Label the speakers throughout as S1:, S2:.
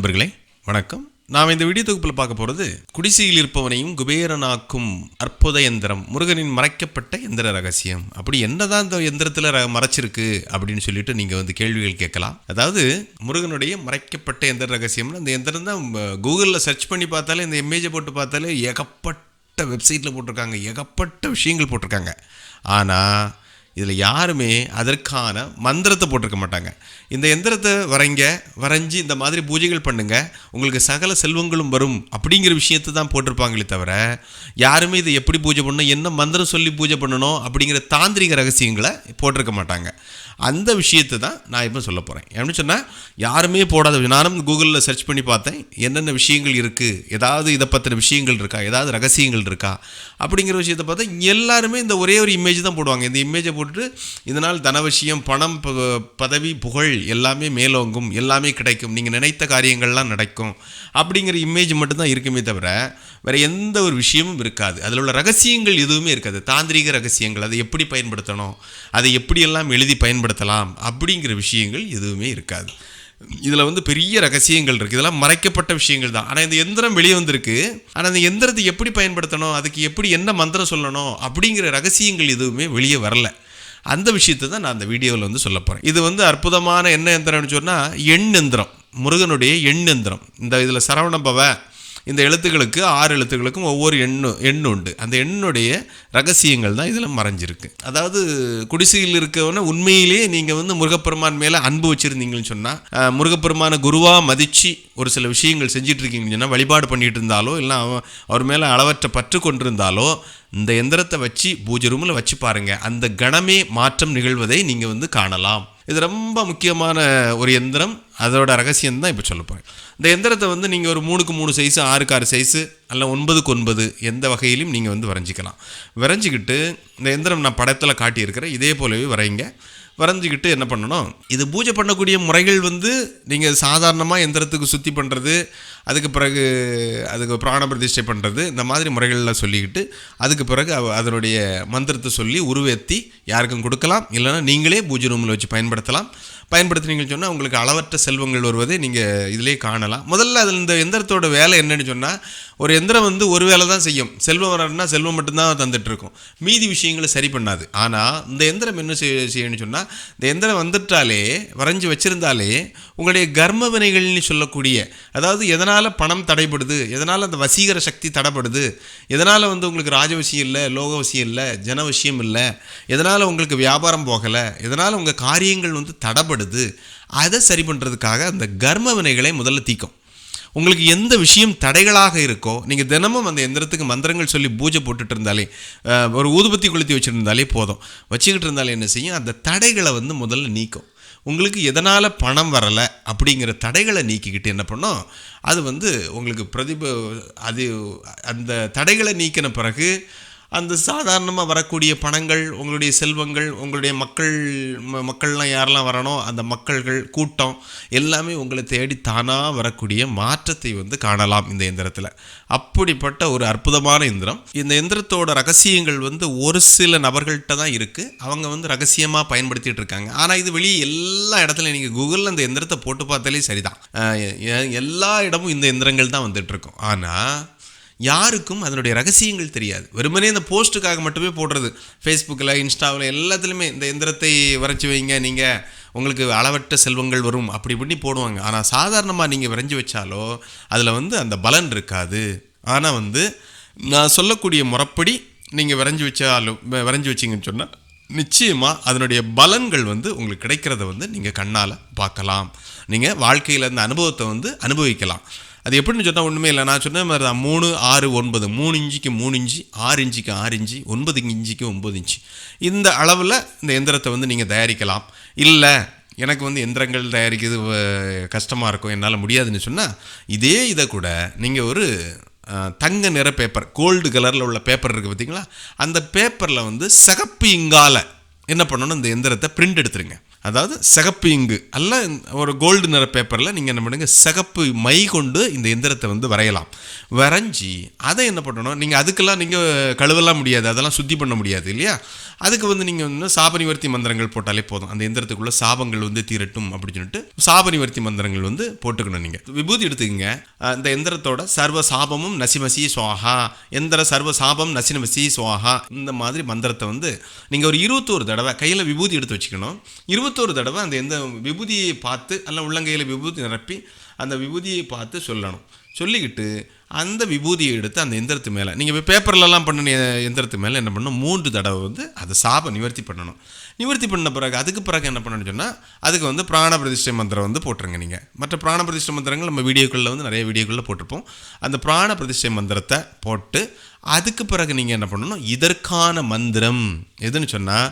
S1: நண்பர்களே வணக்கம். நாம் இந்த வீடியோ தொகுப்பில் பார்க்க போகிறது குடிசையில் இருப்பவனையும் குபேரனாக்கும் அற்புத எந்திரம் முருகனின் மறைக்கப்பட்ட எந்திர ரகசியம். அப்படி என்னதான் இந்த எந்திரத்தில் ர- மறைச்சிருக்கு அப்படின்னு சொல்லிட்டு நீங்கள் வந்து கேள்விகள் கேட்கலாம். அதாவது முருகனுடைய மறைக்கப்பட்ட எந்திர ரகசியம்னு அந்த எந்திரம் தான் கூகுளில் சர்ச் பண்ணி பார்த்தாலே இந்த இமேஜை போட்டு பார்த்தாலே ஏகப்பட்ட வெப்சைட்டில் போட்டிருக்காங்க ஏகப்பட்ட விஷயங்கள் போட்டிருக்காங்க. ஆனால் இதில் யாருமே அதற்கான மந்திரத்தை போட்டிருக்க மாட்டாங்க. இந்த எந்திரத்தை வரைங்க வரைஞ்சி இந்த மாதிரி பூஜைகள் பண்ணுங்கள் உங்களுக்கு சகல செல்வங்களும் வரும் அப்படிங்கிற விஷயத்தை தான் போட்டிருப்பாங்களே தவிர யாருமே இதை எப்படி பூஜை பண்ணணும் என்ன மந்திரம் சொல்லி பூஜை பண்ணணும் அப்படிங்கிற தாந்திரிக ரகசியங்களை போட்டிருக்க மாட்டாங்க. அந்த விஷயத்தை தான் நான் இப்போ சொல்ல போகிறேன் எப்படி சொன்னால் யாருமே போடாத நானும் கூகுளில் சர்ச் பண்ணி பார்த்தேன் என்னென்ன விஷயங்கள் இருக்குது ஏதாவது இதை பற்றின விஷயங்கள் இருக்கா ஏதாவது ரகசியங்கள் இருக்கா அப்படிங்கிற விஷயத்தை பார்த்தா எல்லாருமே இந்த ஒரே ஒரு இமேஜ் தான் போடுவாங்க. இந்த இமேஜை போட்டுட்டு இதனால் தனவசியம் பணம் ப- பதவி புகழ் எல்லாமே மேலோங்கும் எல்லாமே கிடைக்கும். நீங்கள் நினைத்த காரியங்கள்லாம் நடக்கும். அப்படிங்கிற இமேஜ் மட்டும்தான் இருக்குமே தவிர வேறு எந்த ஒரு விஷயமும் இருக்காது. அதில் உள்ள ரகசியங்கள் எதுவுமே இருக்காது. தாந்திரீக ரகசியங்கள் அதை எப்படி பயன்படுத்தணும் அதை எப்படியெல்லாம் எழுதி பயன்படுத்தலாம் அப்படிங்கிற விஷயங்கள் எதுவுமே இருக்காது. இதில் வந்து பெரிய ரகசியங்கள் இருக்குது இதெல்லாம் மறைக்கப்பட்ட விஷயங்கள் தான். ஆனால் இந்த எந்திரம் வெளியே வந்திருக்கு. ஆனால் இந்த எந்திரத்தை எப்படி பயன்படுத்தணும் அதுக்கு எப்படி என்ன மந்திரம் சொல்லணும் அப்படிங்கிற ரகசியங்கள் எதுவுமே வெளியே வரல. அந்த விஷயத்தை தான் நான் அந்த வீடியோவில் வந்து சொல்ல போகிறேன் இது வந்து அற்புதமான என்ன எந்திரம்னு சொன்னால் எண் எந்திரம். முருகனுடைய எண் எந்திரம். இந்த இதில் சரவணபவ இந்த எழுத்துக்களுக்கு ஆறு எழுத்துக்களுக்கும் ஒவ்வொரு எண்ணு எண் உண்டு. அந்த எண்ணுடைய ரகசியங்கள் தான் இதில் மறைஞ்சிருக்கு. அதாவது குடிசையில் இருக்கவன உண்மையிலேயே நீங்கள் வந்து முருகப்பெருமான் மேலே அன்பு வச்சுருந்தீங்கன்னு சொன்னால் முருகப்பெருமானை குருவாக மதித்து ஒரு சில விஷயங்கள் செஞ்சுட்டு இருக்கீங்கன்னு சொன்னால் வழிபாடு பண்ணிகிட்டு இருந்தாலோ இல்லை அவன் அவர் மேலே அளவற்ற பற்று கொண்டிருந்தாலோ இந்த எந்திரத்தை வச்சு பூஜை ரூமில் வச்சு பாருங்கள் அந்த கணமே மாற்றம் நிகழ்வதை நீங்கள் வந்து காணலாம். இது ரொம்ப முக்கியமான ஒரு எந்திரம். அதோட ரகசியம் தான் இப்போ சொல்ல போகிறேன் இந்த எந்திரத்தை வந்து நீங்கள் ஒரு மூணுக்கு மூணு சைஸு ஆறுக்கு ஆறு சைஸு அல்ல ஒன்பதுக்கு ஒன்பது எந்த வகையிலும் நீங்கள் வந்து வரைஞ்சிக்கலாம். வரைஞ்சிக்கிட்டு இந்த எந்திரம் நான் படத்தில் காட்டியிருக்கிறேன். இதே போலவே வரைங்க வரைஞ்சிக்கிட்டு என்ன பண்ணணும்? இது பூஜை பண்ணக்கூடிய முறைகள் வந்து நீங்கள் சாதாரணமாக எந்திரத்துக்கு சுத்தி பண்ணுறது அதுக்கு பிறகு அதுக்கு பிராண பிரதிஷ்டை பண்ணுறது இந்த மாதிரி முறைகளில் சொல்லிக்கிட்டு அதுக்கு பிறகு அவ- அதனுடைய மந்திரத்தை சொல்லி உருவேற்றி யாருக்கும் கொடுக்கலாம். இல்லைன்னா நீங்களே பூஜை ரூமில் வச்சு பயன்படுத்தலாம். பயன்படுத்துனீங்கன்னு சொன்னால் உங்களுக்கு அளவற்ற செல்வங்கள் வருவதை நீங்கள் இதிலே காணலாம். முதல்ல அதில் இந்த எந்திரத்தோட வேலை என்னன்னு சொன்னால் ஒரு எந்திரம் வந்து ஒரு வேலை தான் செய்யும். செல்வம் வரணும்னா செல்வம் மட்டும்தான் தந்துட்டு இருக்கும் மீதி விஷயங்களை சரி பண்ணாது. ஆனால் இந்த எந்திரம் என்ன செய்ய செய்யணும்னு சொன்னால் இந்த எந்திரம் வந்துட்டாலே வரைஞ்சி வச்சுருந்தாலே உங்களுடைய கர்ம வினைகள்னு சொல்லக்கூடிய அதாவது எதனால் பணம் தடைபடுது எதனால் அந்த வசீகர சக்தி தடைப்படுது எதனால் வந்து உங்களுக்கு ராஜவசியம் இல்லை லோகவசியம் இல்லை ஜனவசியம் இல்லை எதனால் உங்களுக்கு வியாபாரம் போகலை எதனால் உங்கள் காரியங்கள் வந்து தடைபடுது அதை சரி பண்ணுறதுக்காக அந்த கர்ம வினைகளை முதல்ல தீக்கும். உங்களுக்கு எந்த விஷயம் தடைகளாக இருக்கோ நீங்கள் தினமும் அந்த எந்திரத்துக்கு மந்திரங்கள் சொல்லி பூஜை போட்டுட்டு இருந்தாலே ஒரு ஊதுபத்தி கொளுத்தி வச்சுருந்தாலே போதும். வச்சுக்கிட்டு இருந்தாலே என்ன செய்யும்? அந்த தடைகளை வந்து முதல்ல நீக்கும். உங்களுக்கு எதனால் பணம் வரலை அப்படிங்கிற தடைகளை நீக்கிக்கிட்டு என்ன பண்ணோம் அது வந்து உங்களுக்கு பிரதிப அது அந்த தடைகளை நீக்கின பிறகு அந்த சாதாரணமாக வரக்கூடிய பணங்கள் உங்களுடைய செல்வங்கள் உங்களுடைய மக்கள் ம- மக்கள்லாம் யாரெல்லாம் வரணும் அந்த மக்கள்கள் கூட்டம் எல்லாமே உங்களை தேடி தானாக வரக்கூடிய மாற்றத்தை வந்து காணலாம் இந்த எந்திரத்தில் அப்படிப்பட்ட ஒரு அற்புதமான எந்திரம் இந்த எந்திரத்தோட ரகசியங்கள் வந்து ஒரு சில நபர்கள்ட்ட தான் இருக்குது அவங்க வந்து ரகசியமாக பயன்படுத்திகிட்டு இருக்காங்க. ஆனால் இது வெளியே எல்லா இடத்துலையும் நீங்கள் கூகுளில் அந்த எந்திரத்தை போட்டு பார்த்தாலே சரிதான். எல்லா இடமும் இந்த எந்திரங்கள் தான் வந்துட்டுருக்கும் ஆனால் யாருக்கும் அதனுடைய ரகசியங்கள் தெரியாது. வெறுமனே இந்த போஸ்ட்டுக்காக மட்டுமே போடுறது. ஃபேஸ்புக்கில் இன்ஸ்டாவில் எல்லாத்துலேயுமே இந்த எந்திரத்தை வரைஞ்சி வைங்க நீங்கள் உங்களுக்கு அளவற்ற செல்வங்கள் வரும் அப்படி இப்படி போடுவாங்க. ஆனால் சாதாரணமாக நீங்கள் வரைஞ்சி வச்சாலோ அதில் வந்து அந்த பலன் இருக்காது. ஆனால் வந்து நான் சொல்லக்கூடிய முறைப்படி நீங்கள் வரைஞ்சி வச்சாலும் விரைஞ்சி வரைஞ்சி வச்சிங்கன்னு சொன்னால் நிச்சயமாக அதனுடைய பலன்கள் வந்து உங்களுக்கு கிடைக்கிறத வந்து நீங்கள் கண்ணால் பார்க்கலாம். நீங்கள் வாழ்க்கையில் அந்த அனுபவத்தை வந்து அனுபவிக்கலாம். அது எப்படின்னு சொன்னால் ஒன்றுமே இல்லை. நான் சொன்ன மாதிரி தான். மூணு ஆறு ஒன்பது. மூணு இஞ்சிக்கு மூணு இஞ்சி ஆறு இஞ்சிக்கு ஆறு இஞ்சி ஒன்பது இஞ்சிக்கு ஒம்பது இன்ச்சு இந்த அளவில் இந்த எந்திரத்தை வந்து நீங்கள் தயாரிக்கலாம். இல்லை எனக்கு வந்து எந்திரங்கள் தயாரிக்கிறது கஷ்டமாக இருக்கும் என்னால் முடியாதுன்னு சொன்னால் இதே இதை கூட நீங்கள் ஒரு தங்க நிற பேப்பர் கோல்டு கலரில் உள்ள பேப்பர் இருக்குது பார்த்தீங்களா அந்த பேப்பரில் வந்து சகப்பு இங்கால என்ன பண்ணணும்? இந்த எந்திரத்தை பிரிண்ட் எடுத்துருங்க. அதாவது சிகப்பு இங்கு அல்ல ஒரு கோல்டு நிற பேப்பரில் நீங்கள் என்ன பண்ணுங்கள் சிகப்பு மை கொண்டு இந்த எந்திரத்தை வந்து வரையலாம். வரைஞ்சி அதை என்ன பண்ணணும் நீங்கள் அதுக்கெல்லாம் நீங்கள் கழுவலாம் முடியாது அதெல்லாம் சுத்தி பண்ண முடியாது இல்லையா? அதுக்கு வந்து நீங்கள் வந்து சாபனிவர்த்தி மந்திரங்கள் போட்டாலே போதும். அந்த எந்திரத்துக்குள்ள சாபங்கள் வந்து தீரட்டும் அப்படின்னு சொல்லிட்டு சாபனிவர்த்தி மந்திரங்கள் வந்து போட்டுக்கணும் நீங்கள் விபூதி எடுத்துக்கங்க. இந்த எந்திரத்தோட சர்வ சாபமும் நசிமசி சுவாகா எந்திர சர்வ சாபம் நசினமசி சுவாகா இந்த மாதிரி மந்திரத்தை வந்து நீங்கள் ஒரு இருபத்தோரு தடவை கையில் விபூதி எடுத்து வச்சுக்கணும். இருபத்தோரு தடவை அந்த எந்த விபூதியை பார்த்து அல்ல உள்ளங்கையில் விபூதி நிரப்பி அந்த விபூதியை பார்த்து சொல்லணும். சொல்லிக்கிட்டு அந்த விபூதியை எடுத்து அந்த எந்திரத்து மேலே நீங்கள் பேப்பர்லலாம் பண்ணின எந்திரத்து மேலே என்ன பண்ணணும்? மூன்று தடவை வந்து அதை சாப நிவர்த்தி பண்ணணும். நிவர்த்தி பண்ண பிறகு அதுக்கு பிறகு என்ன பண்ணணும்னு சொன்னால் அதுக்கு வந்து பிராண பிரதிஷ்டை மந்திரம் வந்து போட்டுருங்க நீங்கள் மற்ற பிராண பிரதிஷ்டை மந்திரங்கள் நம்ம வீடியோக்களில் வந்து நிறைய வீடியோக்களில் போட்டிருப்போம். அந்த பிராண பிரதிஷ்டை மந்திரத்தை போட்டு அதுக்கு பிறகு நீங்கள் என்ன பண்ணணும்? இதற்கான மந்திரம். எதுன்னு சொன்னால்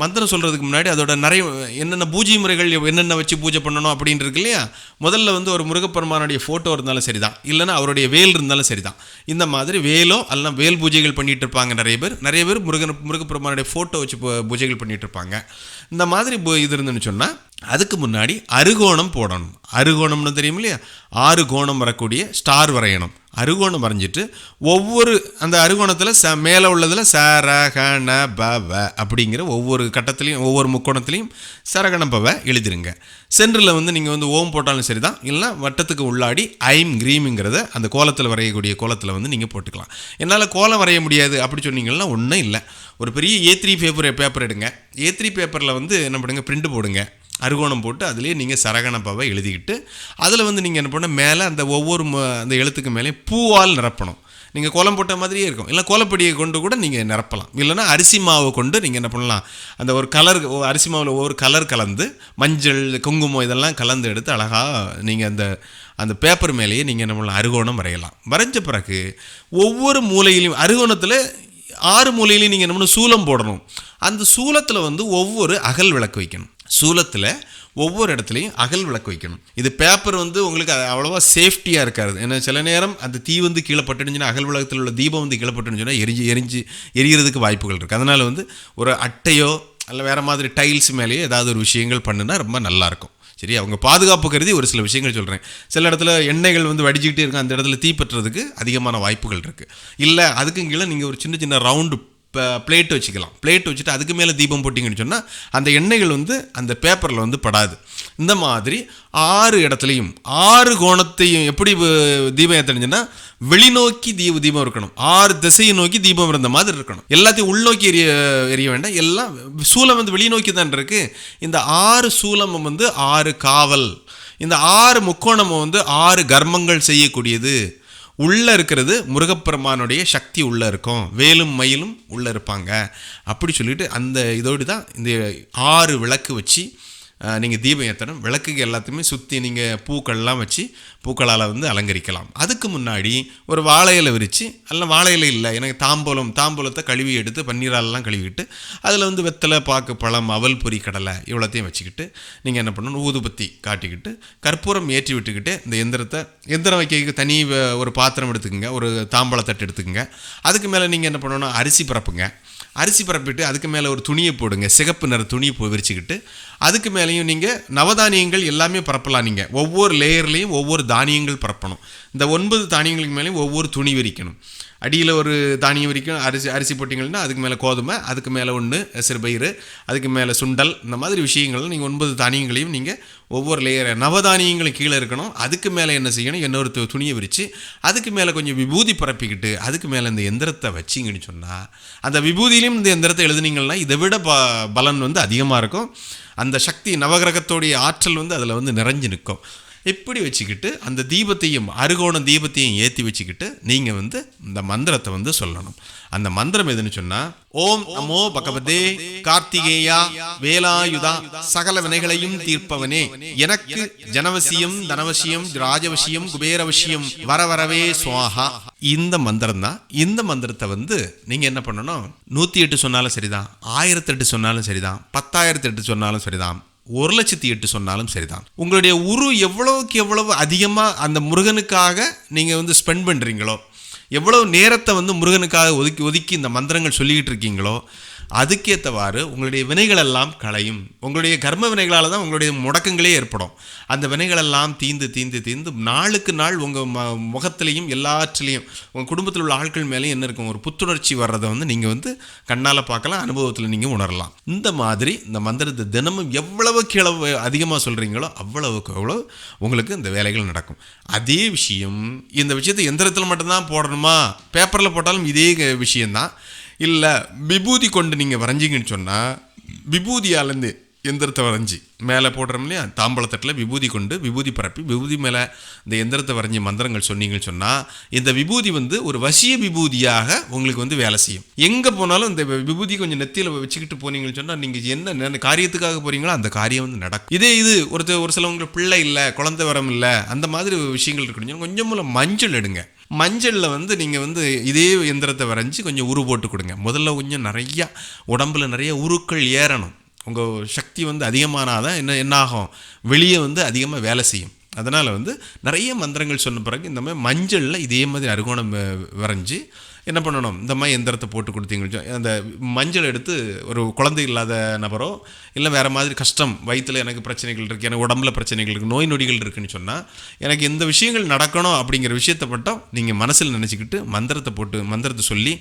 S1: மந்திரம் சொல்கிறதுக்கு முன்னாடி அதோட நிறைய என்னென்ன பூஜை முறைகள் என்னென்ன வச்சு பூஜை பண்ணணும் அப்படின்னு இருக்கு இல்லையா? முதல்ல வந்து ஒரு முருகப்பெருமானுடைய ஃபோட்டோ இருந்தாலும் சரி தான் இல்லைன்னா அவருடைய வேல் இருந்தாலும் சரி தான் இந்த மாதிரி வேலோ அல்ல வேல் பூஜைகள் பண்ணிட்டு இருப்பாங்க நிறைய பேர். நிறைய பேர் முருகன் முருகப்பெருமானுடைய ஃபோட்டோ வச்சு பூஜைகள் பண்ணிகிட்டு இருப்பாங்க. இந்த மாதிரி இது இருந்துன்னு சொன்னால் அதுக்கு முன்னாடி அருகோணம் போடணும். அருகோணம்னு தெரியும் இல்லையா? ஆறு கோணம் வரக்கூடிய ஸ்டார் வரையணும். அருகோணம் வரைஞ்சிட்டு ஒவ்வொரு அந்த அருகோணத்தில் ச மேலே உள்ளதில் ச ர க ந ப வ அப்படிங்கிற ஒவ்வொரு கட்டத்துலேயும் ஒவ்வொரு முக்கோணத்துலையும் சரகண பவ எழுதிருங்க. சென்டரில் வந்து நீங்கள் வந்து ஓம் போட்டாலும் சரி தான் இல்லைனா வட்டத்துக்கு உள்ளாடி ஐம் க்ரீமுங்கிறத அந்த கோலத்தில் வரையக்கூடிய கோலத்தில் வந்து நீங்கள் போட்டுக்கலாம். என்னால் கோலம் வரைய முடியாது அப்படி சொன்னீங்கன்னா ஒன்றும் இல்லை. ஒரு பெரிய ஏ த்ரீ பேப்பர் பேப்பர் எடுங்க. ஏ த்ரீ பேப்பரில் வந்து என்ன பண்ணுங்க? பிரிண்ட் போடுங்க. அருகோணம் போட்டு அதுலேயே நீங்கள் சரகணப்பாவை எழுதிக்கிட்டு அதில் வந்து நீங்கள் என்ன பண்ண மேலே அந்த ஒவ்வொரு ம- அந்த எழுத்துக்கு மேலே பூவால் நிரப்பணும். நீங்கள் கோலம் போட்ட மாதிரியே இருக்கும். இல்லை கோலப்பொடியை கொண்டு கூட நீங்கள் நிரப்பலாம். இல்லைன்னா அரிசி மாவை கொண்டு நீங்கள் என்ன பண்ணலாம்? அந்த ஒரு கலர் அரிசி மாவில் ஒவ்வொரு கலர் கலந்து மஞ்சள் குங்குமம் இதெல்லாம் கலந்து எடுத்து அழகாக நீங்கள் அந்த அந்த பேப்பர் மேலேயே நீங்கள் என்ன பண்ணலாம்? அருகோணம் வரையலாம். வரைஞ்ச பிறகு ஒவ்வொரு மூலையிலையும் அருகோணத்தில் ஆறு மூலையிலையும் நீங்கள் என்ன பண்ணணும்? சூலம் போடணும். அந்த சூலத்தில் வந்து ஒவ்வொரு அகல் விளக்கு வைக்கணும். சூலத்தில் ஒவ்வொரு இடத்துலையும் அகல் விளக்கு வைக்கணும். இது பேப்பர் வந்து உங்களுக்கு அவ்வளோவா சேஃப்டியாக இருக்காது. ஏன்னா சில நேரம் அந்த தீ வந்து கீழே பட்டுடுச்சுன்னா அகல் விளக்கத்தில் உள்ள தீபம் வந்து கீழே பட்டுடுச்சுன்னா எரிஞ்சு எரிஞ்சு எரியறதுக்கு வாய்ப்புகள் இருக்குது அதனால் வந்து ஒரு அட்டையோ அல்ல வேறு மாதிரி டைல்ஸ் மேலேயோ ஏதாவது ஒரு விஷயங்கள் பண்ணுனா ரொம்ப நல்லாயிருக்கும் சரி அவங்க பாதுகாப்பு கருதி ஒரு சில விஷயங்கள் சொல்கிறேன் சில இடத்துல எண்ணெய்கள் வந்து வடிஞ்சிக்கிட்டே இருக்கும். அந்த இடத்துல தீப்பற்றுறதுக்கு அதிகமான வாய்ப்புகள் இருக்குது இல்லை அதுக்கும் கீழே நீங்கள் ஒரு சின்ன சின்ன ரவுண்டு இப்போ பிளேட் வச்சுக்கலாம். பிளேட் வச்சுட்டு அதுக்கு மேலே தீபம் போட்டிங்கன்னு சொன்னால் அந்த எண்ணெய்கள் வந்து அந்த பேப்பரில் வந்து படாது. இந்த மாதிரி ஆறு இடத்துலையும் ஆறு கோணத்தையும் எப்படி தீபம் ஏற்றணுச்சுன்னா வெளிநோக்கி தீப தீபம் இருக்கணும். ஆறு திசையை நோக்கி தீபம் இருந்த மாதிரி இருக்கணும். எல்லாத்தையும் உள்நோக்கி எரிய எரிய வேண்டாம். எல்லாம் சூலம் வந்து வெளிநோக்கி தான் இருக்குது இந்த ஆறு சூலமும் வந்து ஆறு காவல். இந்த ஆறு முக்கோணமும் வந்து ஆறு கர்மங்கள் செய்யக்கூடியது. உள்ளே இருக்கிறது முருகப்பெருமானுடைய சக்தி உள்ளே இருக்கும். வேலும் மயிலும் உள்ளே இருப்பாங்க. அப்படி சொல்லிட்டு அந்த இதோடு தான் இந்த ஆறு விளக்கு வச்சு நீங்கள் தீபம் ஏற்றணும் விளக்குக்கு எல்லாத்தையுமே சுற்றி நீங்கள் பூக்கள்லாம் வச்சு பூக்களால் வந்து அலங்கரிக்கலாம். அதுக்கு முன்னாடி ஒரு வாழை இலை விரித்து அல்ல வாழையில இல்லை எனக்கு தாம்பூலம் தாம்பூலத்தை கழுவி எடுத்து பன்னீராலெலாம் கழுவிட்டு அதில் வந்து வெத்தலை பாக்கு பழம் அவல் பொரி கடலை இவ்வளோத்தையும் வச்சுக்கிட்டு நீங்கள் என்ன பண்ணணும்? ஊதுபத்தி காட்டிக்கிட்டு கற்பூரம் ஏற்றி விட்டுக்கிட்டு இந்த எந்திரத்தை எந்திரம் வைக்க தனி வ- ஒரு பாத்திரம் எடுத்துக்கோங்க ஒரு தாம்பழத்தட்டு எடுத்துக்கோங்க. அதுக்கு மேலே நீங்கள் என்ன பண்ணணும்? அரிசி பரப்புங்க. அரிசி பரப்பிட்டு அதுக்கு மேலே ஒரு துணியை போடுங்க. சிகப்பு நிற துணியை போய் விரிச்சுக்கிட்டு அதுக்கு மேலேயும் நீங்கள் நவதானியங்கள் எல்லாமே பரப்பலாம் நீங்கள் ஒவ்வொரு லேயர்லேயும் ஒவ்வொரு தானியங்கள் பரப்பணும். இந்த ஒன்பது தானியங்களுக்கு மேலேயும் ஒவ்வொரு துணி விரிக்கணும். அடியில் ஒரு தானியம் வரைக்கும் அரிசி அரிசி போட்டிங்கன்னா அதுக்கு மேலே கோதுமை அதுக்கு மேலே ஒன்று சிறுபயிறு அதுக்கு மேலே சுண்டல் இந்த மாதிரி விஷயங்கள் நீங்கள் ஒன்பது தானியங்களையும் நீங்கள் ஒவ்வொரு லேயர் நவதானியங்களும் கீழே இருக்கணும். அதுக்கு மேலே என்ன செய்யணும்? இன்னொரு துணியை விரித்து அதுக்கு மேலே கொஞ்சம் விபூதி பரப்பிக்கிட்டு அதுக்கு மேலே இந்த எந்திரத்தை வச்சிங்கன்னு சொன்னால் அந்த விபூதியிலையும் இந்த எந்திரத்தை எழுதுனீங்கன்னா இதை விட ப பலன் வந்து அதிகமாக இருக்கும். அந்த சக்தி நவகிரகத்தோடைய ஆற்றல் வந்து அதில் வந்து நிறைஞ்சு நிற்கும். இப்படி வச்சுக்கிட்டு அந்த தீபத்தையும் அருகோண தீபத்தையும் ஏற்றி வச்சுக்கிட்டு நீங்கள் வந்து இந்த மந்திரத்தை வந்து சொல்லணும். அந்த மந்திரம் எதுன்னு சொன்னால் ஓம் நமோ பகவதே கார்த்திகேயா வேலாயுதா சகல வினைகளையும் தீர்ப்பவனே. எனக்கு ஜனவசியம் தனவசியம் ராஜவசியம் குபேரவசியம் வர வரவே சுவாஹா. இந்த மந்திரம் தான் இந்த மந்திரத்தை வந்து நீங்கள் என்ன பண்ணணும்? நூற்றி எட்டு சொன்னாலும் சரிதான் ஆயிரத்தெட்டு சொன்னாலும் சரிதான் பத்தாயிரத்து எட்டு சொன்னாலும் சரிதான். ஒரு லட்சத்தி எட்டு சொன்னாலும் சரிதான். உங்களுடைய உரு எவ்வளவுக்கு எவ்வளவு அதிகமாக அந்த முருகனுக்காக நீங்கள் வந்து ஸ்பெண்ட் பண்ணுறீங்களோ எவ்வளவு நேரத்தை வந்து முருகனுக்காக ஒதுக்கி ஒதுக்கி இந்த மந்திரங்கள் சொல்லிக்கிட்டு இருக்கீங்களோ அதுக்கேற்றவாறு உங்களுடைய வினைகளெல்லாம் களையும். உங்களுடைய கர்ம வினைகளால் தான் உங்களுடைய முடக்கங்களே ஏற்படும். அந்த வினைகளெல்லாம் தீந்து தீந்து தீந்து நாளுக்கு நாள் உங்கள் ம முகத்துலேயும் எல்லாற்றிலையும் உங்கள் குடும்பத்தில் உள்ள ஆட்கள் மேலேயும் என்ன இருக்கும்? ஒரு புத்துணர்ச்சி வர்றதை வந்து நீங்கள் வந்து கண்ணால் பார்க்கலாம் அனுபவத்தில் நீங்கள் உணரலாம். இந்த மாதிரி இந்த மந்திரத்தை தினமும் எவ்வளவுக்கு எவ்வளவு அதிகமாக சொல்கிறீங்களோ அவ்வளவுக்கு அவ்வளோ உங்களுக்கு இந்த வேலைகள் நடக்கும். அதே விஷயம் இந்த விஷயத்தை எந்திரத்தில் மட்டும்தான் போடணுமா? பேப்பரில் போட்டாலும் இதே விஷயந்தான் இல்லை விபூதி கொண்டு நீங்கள் வரைஞ்சிங்கன்னு சொன்னால் விபூதியாலேருந்து எந்திரத்தை வரைஞ்சி மேலே போடுறோம் இல்லையா? தாம்பழத்தட்டில் விபூதி கொண்டு விபூதி பரப்பி விபூதி மேலே இந்த எந்திரத்தை வரைஞ்சி மந்திரங்கள் சொன்னீங்கன்னு சொன்னால் இந்த விபூதி வந்து ஒரு வசிய விபூதியாக உங்களுக்கு வந்து வேலை செய்யும். எங்கே போனாலும் இந்த விபூதி கொஞ்சம் நெத்தியில் வச்சுக்கிட்டு போனீங்கன்னு சொன்னால் நீங்கள் என்ன என்ன காரியத்துக்காக போகிறீங்களோ அந்த காரியம் வந்து நடக்கும். இதே இது ஒருத்தர் ஒரு சிலவங்களுக்கு பிள்ளை இல்லை குழந்தை வரம் இல்லை அந்த மாதிரி விஷயங்கள் இருக்கணும் கொஞ்சம் மூலம் மஞ்சள் எடுங்க. மஞ்சளில் வந்து நீங்கள் வந்து இதே எந்திரத்தை வரைஞ்சி கொஞ்சம் உரு போட்டு கொடுங்க. முதல்ல கொஞ்சம் நிறையா உடம்புல நிறைய உருக்கள் ஏறணும். உங்கள் சக்தி வந்து அதிகமானால் தான் என்ன ஆகும்? வெளியே வந்து அதிகமாக வேலை செய்யும். அதனால் வந்து நிறைய மந்திரங்கள் சொன்ன பிறகு இந்த மாதிரி மஞ்சளில் இதே மாதிரி அருகோணம் வரைஞ்சி என்ன பண்ணணும்? இந்த மாதிரி எந்திரத்தை போட்டு கொடுத்தீங்க அந்த மஞ்சள் எடுத்து ஒரு குழந்தை இல்லாத நபரோ இல்லை வேறு மாதிரி கஷ்டம் வயிற்றில் எனக்கு பிரச்சனைகள் இருக்குது எனக்கு உடம்புல பிரச்சனைகள் இருக்குது நோய் நொடிகள் இருக்குதுன்னு சொன்னால் எனக்கு இந்த விஷயங்கள் நடக்கணும் அப்படிங்கிற விஷயத்தை மட்டும் நீங்கள் மனசில் நினச்சிக்கிட்டு மந்திரத்தை போட்டு மந்திரத்தை சொல்லி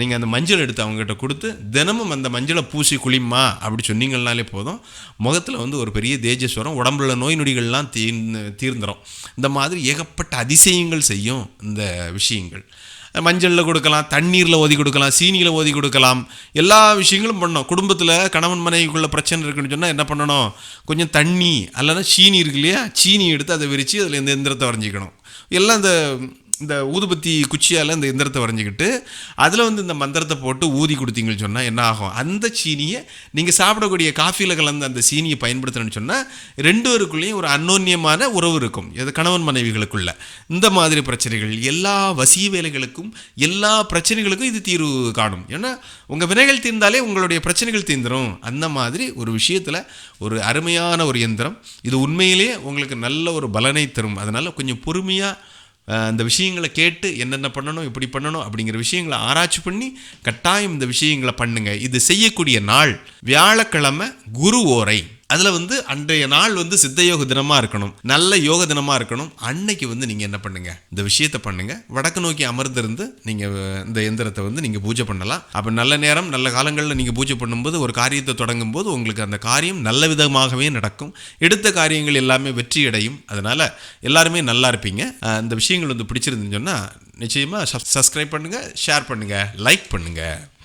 S1: நீங்கள் அந்த மஞ்சள் எடுத்து அவங்ககிட்ட கொடுத்து தினமும் அந்த மஞ்சளை பூசி குளிம்மா அப்படி சொன்னீங்கன்னாலே போதும். முகத்தில் வந்து ஒரு பெரிய தேஜஸ் வரும் உடம்புல நோய் நொடிகள்லாம் தீர்ந்து தீர்ந்துடும் இந்த மாதிரி ஏகப்பட்ட அதிசயங்கள் செய்யும் இந்த விஷயங்கள். மஞ்சளில் கொடுக்கலாம் தண்ணீரில் ஓதி கொடுக்கலாம் சீனியில் ஓதி கொடுக்கலாம். எல்லா விஷயங்களும் பண்ணணும். குடும்பத்தில் கணவன் மனைவிக்குள்ள பிரச்சனை இருக்குன்னு சொன்னால் என்ன பண்ணணும்? கொஞ்சம் தண்ணி அல்லனா சீனி இருக்கு இல்லையா? சீனி எடுத்து அதை விரித்து அதில் இந்த எந்திரத்தை வரைஞ்சிக்கணும். எல்லாம் இந்த இந்த ஊதுபத்தி குச்சியால் இந்த எந்திரத்தை வரைஞ்சிக்கிட்டு அதில் வந்து இந்த மந்திரத்தை போட்டு ஊதி கொடுத்தீங்கன்னு சொன்னால் என்ன ஆகும்? அந்த சீனியை நீங்கள் சாப்பிடக்கூடிய காஃபியில் கலந்த அந்த சீனியை பயன்படுத்தணும்னு சொன்னால் ரெண்டு பேருக்குள்ளேயும் ஒரு அன்னோன்யமான உறவு இருக்கும். இது கணவன் மனைவிகளுக்குள்ள. இந்த மாதிரி பிரச்சனைகள் எல்லா வசிய வேலைகளுக்கும் எல்லா பிரச்சனைகளுக்கும் இது தீர்வு காணும். ஏன்னா உங்கள் வினைகள் தீர்ந்தாலே உங்களுடைய பிரச்சனைகள் தீர்ந்துடும் அந்த மாதிரி ஒரு விஷயத்தில் ஒரு அருமையான ஒரு எந்திரம் இது உண்மையிலேயே உங்களுக்கு நல்ல ஒரு பலனை தரும். அதனால் கொஞ்சம் பொறுமையாக அந்த விஷயங்களை கேட்டு என்னென்ன பண்ணணும் இப்படி பண்ணணும் அப்படிங்கிற விஷயங்களை ஆராய்ச்சி பண்ணி கட்டாயம் இந்த விஷயங்களை பண்ணுங்க. இது செய்யக்கூடிய நாள் வியாழக்கிழமை குரு ஓரை. அதில் வந்து அன்றைய நாள் வந்து சித்தயோக தினமாக இருக்கணும். நல்ல யோக தினமாக இருக்கணும். அன்னைக்கு வந்து நீங்கள் என்ன பண்ணுங்கள் இந்த விஷயத்தை பண்ணுங்கள் வடக்கு நோக்கி அமர்ந்திருந்து நீங்கள் இந்த எந்திரத்தை வந்து நீங்கள் பூஜை பண்ணலாம். அப்போ நல்ல நேரம் நல்ல காலங்களில் நீங்கள் பூஜை பண்ணும்போது ஒரு காரியத்தை தொடங்கும் போது உங்களுக்கு அந்த காரியம் நல்ல விதமாகவே நடக்கும். எடுத்த காரியங்கள் எல்லாமே வெற்றி அடையும் அதனால் எல்லாருமே நல்லா இருப்பீங்க. இந்த விஷயங்கள் வந்து பிடிச்சிருந்துன்னு சொன்னால் நிச்சயமாக சப்ஸ்கிரைப் பண்ணுங்கள் ஷேர் பண்ணுங்கள் லைக் பண்ணுங்கள்